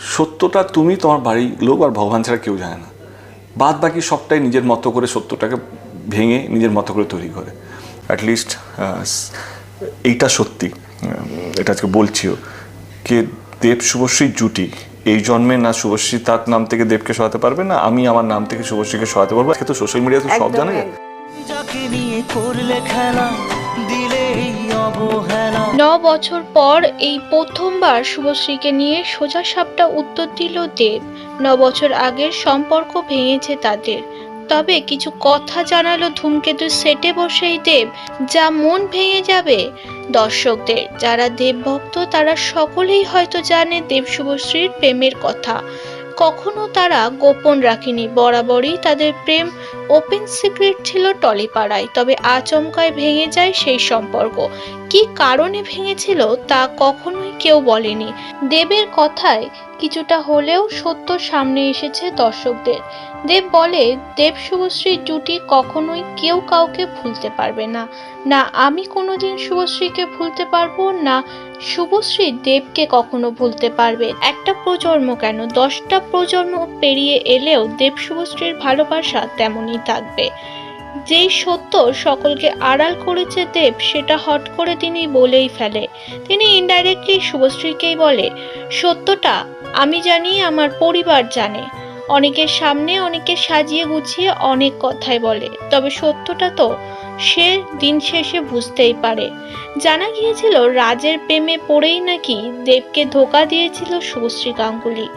সত্যটা তুমি তোমার বাড়ির লোক আর ভগবান ছাড়া কেউ জানে না। বাদ বাকি সবটাই নিজের মতো করে সত্যটাকে ভেঙে নিজের মতো করে তৈরি করে। অ্যাটলিস্ট এইটা সত্যি। এটা আজকে বলছিও কে দেব শুভশ্রী জুটি। এই জন্মে না শুভশ্রী তার নাম থেকে দেবকে সরাতে পারবে না আমি আমার নাম থেকে শুভশ্রীকে সরাতে পারব। আজকে তো সোশ্যাল মিডিয়াতে সব জানা। যায় ন বছর পর এই প্রথমবার শুভশ্রীকে নিয়ে সোজা সাপটা উত্তর দিল দেব। ন বছর আগের সম্পর্ক ভেঙেছে তাদের। তবে কিছু কথা জানালো ধূমকেতু সেটে বসেই দেব, যা মন ভেঙে যাবে। দর্শকদের, যারা দেবভক্ত, তারা সকলেই হয়তো জানে দেব শুভশ্রীর প্রেমের কথা। কখনো তারা গোপন রাখেনি। বরাবরই তাদের প্রেম ওপেন সিক্রেট ছিল টলিপাড়ায়, তবে আচমকায় ভেঙে যায় সেই সম্পর্ক। কি কারণে ভেঙেছিল তা কখনোই কেউ বলেনি। দেবের কথায় কিছুটা হলেও সত্য সামনে এসেছে দর্শকদের। দেব বলে, দেব শুভশ্রীর জুটি কখনোই কেউ কাউকে ভুলতে পারবে না। না, আমি কোনোদিন শুভশ্রীকে ভুলতে পারব, না শুভশ্রী দেবকে কখনো ভুলতে পারবে। একটা প্রজন্ম কেন? দশটা প্রজন্ম পেরিয়ে এলেও দেব শুভশ্রীর ভালোবাসা তেমনই থাকবে। যেই সত্য সকলকে আড়াল করেছে দেব, সেটা হট করে তিনি বলেই ফেলে। তিনি ইনডাইরেক্টলি শুভশ্রীকেই বলে, সত্যটা আমি জানি, আমার পরিবার জানে। অনেকের সামনে অনেকে সাজিয়ে গুছিয়ে অনেক কথাই বলে। তবে সত্যটা তো সে দিন শেষে বুঝতেই পারে। জানা গিয়েছিল রাজের প্রেমে পড়েই নাকি দেবকে ধোকা দিয়েছিল শুভশ্রী গাঙ্গুলি।